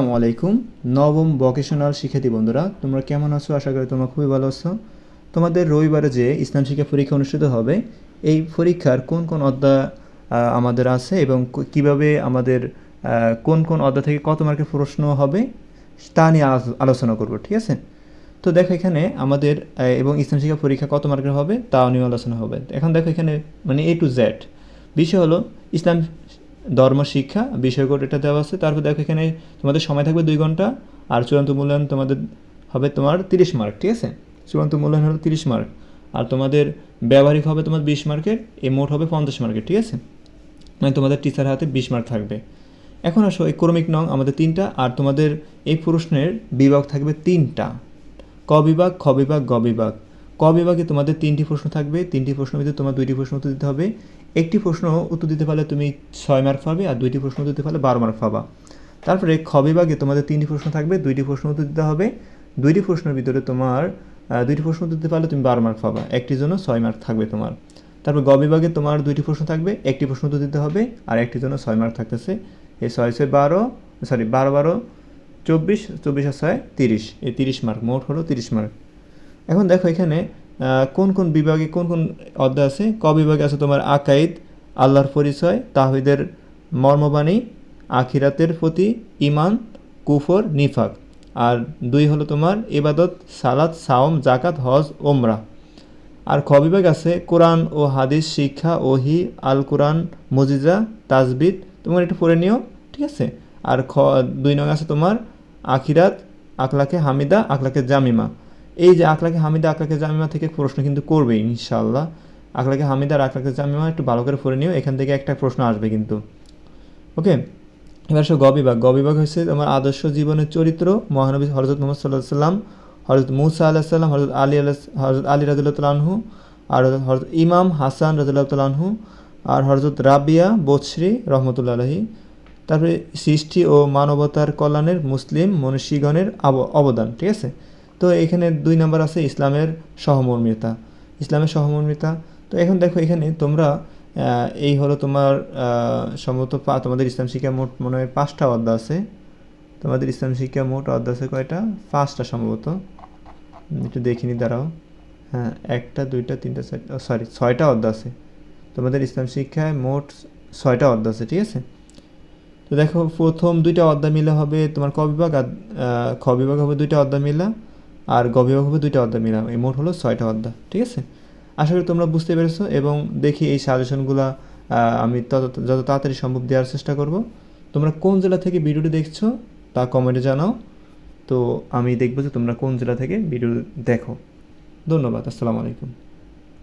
আসসালামু আলাইকুম। নবম ভোকেশনাল শিক্ষার্থী বন্ধুরা, তোমরা কেমন আছো? আশা করি তোমরা খুবই ভালো আছো। তোমাদের রবিবারে যে ইসলাম শিক্ষা পরীক্ষা অনুষ্ঠিত হবে, এই পরীক্ষার কোন কোন অধ্যায় আমাদের আছে এবং কীভাবে আমাদের কোন কোন অধ্যায় থেকে কত মার্কের প্রশ্ন হবে, তা নিয়ে আলোচনা করব, ঠিক আছে? তো দেখো এখানে আমাদের এবং ইসলাম শিক্ষা পরীক্ষা কত মার্কের হবে, তাও নিয়ে আলোচনা হবে। এখন দেখো এখানে মানে এ টু জেড বিষয় হলো, ইসলাম ধর্ম, শিক্ষা বিষয় কোড এটা দেওয়া আছে। তারপর দেখো এখানে তোমাদের সময় থাকবে দুই ঘণ্টা, আর চূড়ান্ত মূল্যায়ন তোমাদের হবে তোমার তিরিশ মার্ক, ঠিক আছে? চূড়ান্ত মূল্যায়ন হলো তিরিশ মার্ক, আর তোমাদের ব্যবহারিক হবে তোমার বিশ মার্কের এই মোট হবে পঞ্চাশ মার্কের, ঠিক আছে? মানে তোমাদের টিচার হাতে বিশ মার্ক থাকবে। এখন আসো, এই ক্রমিক নং আমাদের তিনটা, আর তোমাদের এই প্রশ্নের বিভাগ থাকবে তিনটা। ক বিভাগ, খ বিভাগ, গ বিভাগ। ক বিভাগে তোমাদের তিনটি প্রশ্ন থাকবে, তিনটি প্রশ্নের ভিতরে তোমার দুইটি প্রশ্ন উত্তর দিতে হবে। একটি প্রশ্ন উত্তর দিতে পারলে তুমি ছয় মার্ক পাবে আর দুইটি প্রশ্ন উত্তর দিতে পারলে বারো মার্ক পাবা। তারপরে খ তোমাদের তিনটি প্রশ্ন থাকবে, দুইটি প্রশ্ন উত্তর দিতে হবে। দুইটি প্রশ্নের ভিতরে তোমার দুইটি প্রশ্ন উত্তর দিতে পারলে তুমি বারো মার্ক পাবা। একটির জন্য ছয় মার্ক থাকবে তোমার। তারপর গ বিভাগে তোমার দুইটি প্রশ্ন থাকবে, একটি প্রশ্ন উত্তর দিতে হবে আর একটির জন্য ছয় মার্ক থাকতেছে। এই ছয় ছয় বারো সরি বারো বারো, চব্বিশ চব্বিশ আর ছয় তিরিশ। এই তিরিশ মার্ক মোট হলো তিরিশ মার্ক এখন দেখো এখানে কোন কোন বিভাগে কোন কোন অধ্যায় আছে? ক বিভাগে আছে তোমার আকাইদ, আল্লাহর পরিচয় তাহিদের মর্মবাণী, আখিরাতের প্রতি ইমান কুফর, নিফাক। আর দুই হলো তোমার ইবাদত, সালাত, সাওম জাকাত হজ ওমরা আর খ বিভাগ আছে কোরআন ও হাদিস, শিক্ষা, ওহি আল কোরআন মজিজা, তাজবিদ। তোমার একটু পড়ে নিও, ঠিক আছে? আর খ দুই নং আছে তোমার আখিরাত আকলাকে হামিদা আকলাকে জামিমা। এই যে আকলাকে হামিদা আকলাকে জামিমা থেকে প্রশ্ন কিন্তু করবে ইনশাল্লাহ আকলাকে হামিদা আর আকলাকে জামিমা একটু ভালো করে পড়ে নিও, এখান থেকে একটা প্রশ্ন আসবে কিন্তু। ওকে? এবার সে গ গবিবাগ হচ্ছে তোমার আদর্শ জীবনের চরিত্র, মহানবী হরজত মোহাম্মদ সাল্লাহ সাল্লাম হরজত মুসা আল্লাহ সাল্লাম হরজত আলী আল্লাহ হরজত আলী রাজুল্লাহু আর হরজত ইমাম হাসান রাজুল্লাহতালাহু আর হরজত রাবিয়া বোছরি রহমতুল্লা আলহি তারপরে সৃষ্টি ও মানবতার কল্যাণের মুসলিম মনীষীগণের অবদান, ঠিক আছে? তো এখানে দুই নাম্বার আছে ইসলামের সহমর্মিতা ইসলামের সহমর্মিতা। তো এখন দেখো এখানে তোমরা এই হলো তোমার সম্ভবত তোমাদের ইসলাম শিক্ষা মোট মনে হয় পাঁচটা অধ্যায় আছে। তোমাদের ইসলাম শিক্ষা মোট অধ্যায় আছে কয়টা? পাঁচটা সম্ভবত। একটু দেখিনি দাঁড়াও। হ্যাঁ একটা, দুইটা, তিনটা চারটা সরি ছয়টা অধ্যায় আছে। তোমাদের ইসলাম শিক্ষায় মোট ছয়টা অধ্যায় আছে, ঠিক আছে? তো দেখো প্রথম দুইটা অধ্যায় মিলে হবে তোমার ক বিভাগ আর খ বিভাগ হবে দুইটা অধ্যায় মিলা। আর গভীরভাবে দুইটা অধ্যায় মিলাম। এই মোট হলো ছয়টা অধ্যায়, ঠিক আছে? আশা করি তোমরা বুঝতে পেরেছ এবং দেখি এই সাজেশনগুলো আমি তত, যত তাড়াতাড়ি সম্ভব দেওয়ার চেষ্টা করব। তোমরা কোন জেলা থেকে ভিডিওটি দেখছ তা কমেন্টে জানাও। তো আমি দেখব যে তোমরা কোন জেলা থেকে ভিডিও দেখো। ধন্যবাদ, আসসালামু আলাইকুম।